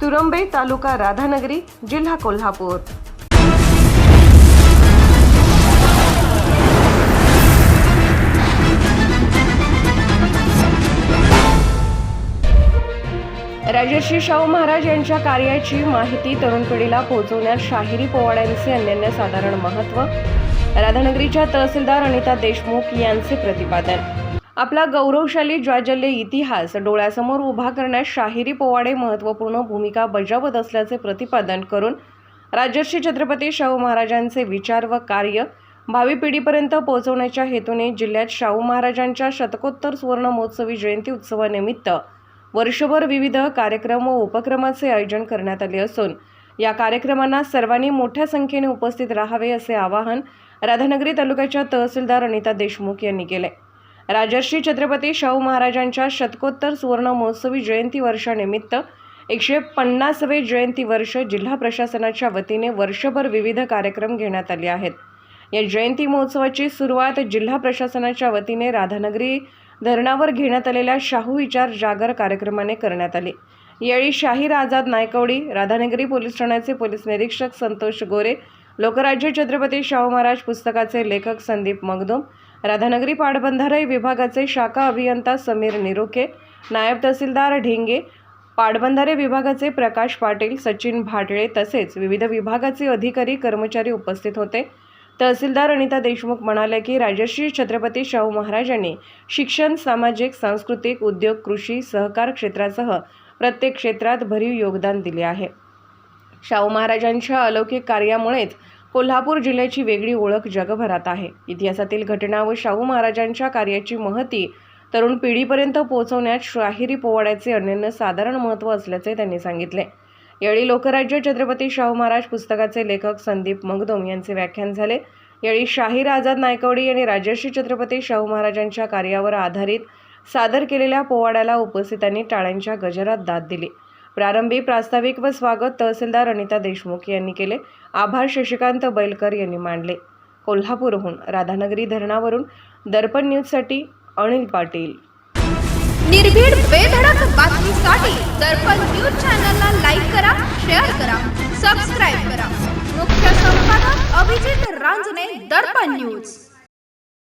तुरंबे तालुका राधानगरी जिल्हा कोल्हापूर. राजर्षी शाहू महाराज यांच्या कार्याची माहिती तरुण पिढीला पोहोचवण्यात शाहिरी पोवाड्यांचे अनन्यसाधारण महत्त्व राधानगरीच्या तहसीलदार अनिता देशमुख यांचे प्रतिपादन. आपला गौरवशाली ज्वाजल्य इतिहास डोळ्यासमोर उभा करण्यास शाहिरी पोवाडे महत्त्वपूर्ण भूमिका बजावत असल्याचे प्रतिपादन करून राजर्षी छत्रपती शाहू महाराजांचे विचार व कार्य भावी पिढीपर्यंत पोहोचवण्याच्या हेतूने जिल्ह्यात शाहू महाराजांच्या शतकोत्तर सुवर्ण महोत्सवी जयंती उत्सवानिमित्त वर्षभर विविध कार्यक्रम व उपक्रमाचे आयोजन करण्यात आले असून या कार्यक्रमांना सर्वांनी मोठ्या संख्येने उपस्थित राहावे असे आवाहन राधानगरी तालुक्याच्या तहसीलदार अनिता देशमुख यांनी केले. राजर्षी छत्रपती शाहू महाराजांच्या शतकोत्तर सुवर्ण महोत्सवी जयंती वर्षानिमित्त एकशे पन्नासवे जयंती वर्ष जिल्हा प्रशासनाच्या वतीने वर्षभर विविध कार्यक्रम घेण्यात आले आहेत. या जयंती महोत्सवाची सुरुवात जिल्हा प्रशासनाच्या वतीने राधानगरी धरणावर घेण्यात आलेल्या शाहू विचार जागर कार्यक्रमाने करण्यात आली. यावेळी शाहीर आझाद नायकवडी राधानगरी पोलीस ठाण्याचे पोलीस निरीक्षक संतोष गोरे लोकराज्य छत्रपती शाहू महाराज पुस्तकाचे लेखक संदीप मगदोम राधानगरी पाटबंधारे विभागाचे शाखा अभियंता समीर निरोखे नायब तहसीलदार ढेंगे पाटबंधारे विभागाचे प्रकाश पाटील सचिन भाटळे तसेच विविध विभागाचे अधिकारी कर्मचारी उपस्थित होते. तहसीलदार अनिता देशमुख म्हणाले की राजश्री छत्रपती शाहू महाराजांनी शिक्षण सामाजिक सांस्कृतिक उद्योग कृषी सहकार क्षेत्रासह प्रत्येक क्षेत्रात भरीव योगदान दिले आहे. शाहू महाराजांच्या अलौकिक कार्यामुळेच कोल्हापूर जिल्ह्याची वेगळी ओळख जगभरात आहे. इतिहासातील घटना व शाहू महाराजांच्या कार्याची महती तरुण पिढीपर्यंत पोहोचवण्यात शाहिरी पोवाड्याचे अनन्य साधारण महत्त्व असल्याचे त्यांनी सांगितले. यावेळी लोकराज्य छत्रपती शाहू महाराज पुस्तकाचे लेखक संदीप मगदोम यांचे व्याख्यान झाले. यावेळी शाहीर आझाद नायकवडी यांनी राजर्षी छत्रपती शाहू महाराजांच्या कार्यावर आधारित सादर केलेल्या पोवाड्याला उपस्थितांनी टाळ्यांच्या गजरात दाद दिली. प्रारंभी प्रास्ताविक व स्वागत तहसीलदार अनिता देशमुख यांनी केले. आभार शशिकांत बैलकर यांनी मांडले. कोल्हापूरहून राधानगरी धरणावरून दर्पण न्यूजसाठी अनिल पाटील. निर्भीड बेधडक बातमीसाठी दर्पण न्यूज चॅनलला लाईक करा शेअर करा सबस्क्राईब करा. मुख्य संपादक अभिजित रांजने दर्पण न्यूज.